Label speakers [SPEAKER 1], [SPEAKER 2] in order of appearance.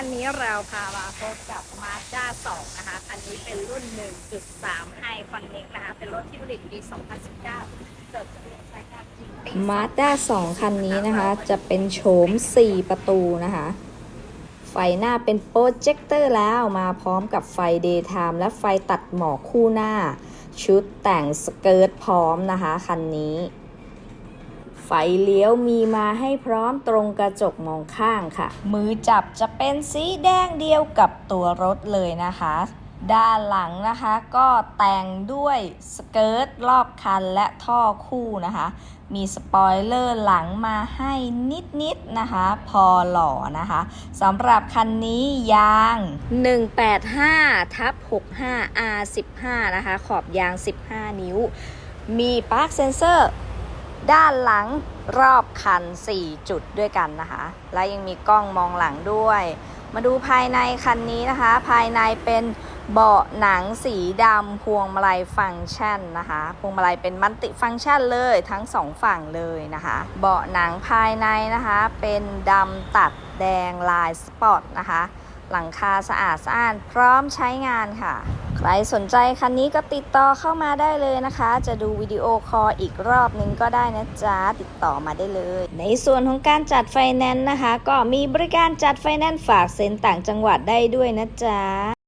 [SPEAKER 1] วันนี้เราพามาพบกับ Mazda 2 นะคะ อันนี้เป็นรุ่น 1.3 High Connect นะคะ เป็นรถที่ผลิตปี 2019 เกิบเก้ารจริงปี
[SPEAKER 2] 2คันนี้นะคะ จะเป็นโฉม 4 ประตูนะคะ ไฟหน้าเป็นโปรเจคเตอร์แล้วมาพร้อมกับไฟเดย์ไทม์และไฟตัดหมอกคู่หน้า ชุดแต่งสเกิร์ตพร้อมนะคะ คันนี้ ไฟเลี้ยวมีมาให้พร้อมตรงกระจกมองข้างค่ะ มือจับจะเป็นสีแดงเดียวกับตัวรถเลยนะคะ ด้านหลังนะคะก็แต่งด้วยสเกิร์ตรอบคันและท่อคู่นะคะ มีสปอยเลอร์หลังมาให้นิดๆนะคะ พอหล่อนะคะสำหรับคันนี้ยาง 185ทับ65 R15 นะคะ ขอบยาง 15 นิ้ว มีปาร์คเซนเซอร์ ด้านหลังรอบคัน 4 จุดด้วยกันนะคะ และยังมีกล้องมองหลังด้วย มาดูภายในคันนี้นะคะ ภายในเป็นเบาะหนังสีดำพวงมาลัยฟังก์ชันนะคะ พวงมาลัยเป็นมัลติฟังก์ชันเลยทั้งสองฝั่งเลยนะคะ เบาะหนังภายในนะคะ เป็นดำตัดแดงลายสปอตนะคะ หลังคาสะอาดสะอ้านพร้อมใช้งานค่ะ ครสนใจคันนี้ก็ติดต่อเข้ามาได้เลยนะคะ จะดูวิดีโอคอลอีกรอบนึงก็ได้นะจ๊ะ ติดต่อมาได้เลย ในส่วนของการจัดไฟแนนซ์นะคะ ก็มีบริการจัดไฟแนนซ์ฝากเซ็นต่างจังหวัดได้ด้วยนะจ๊ะ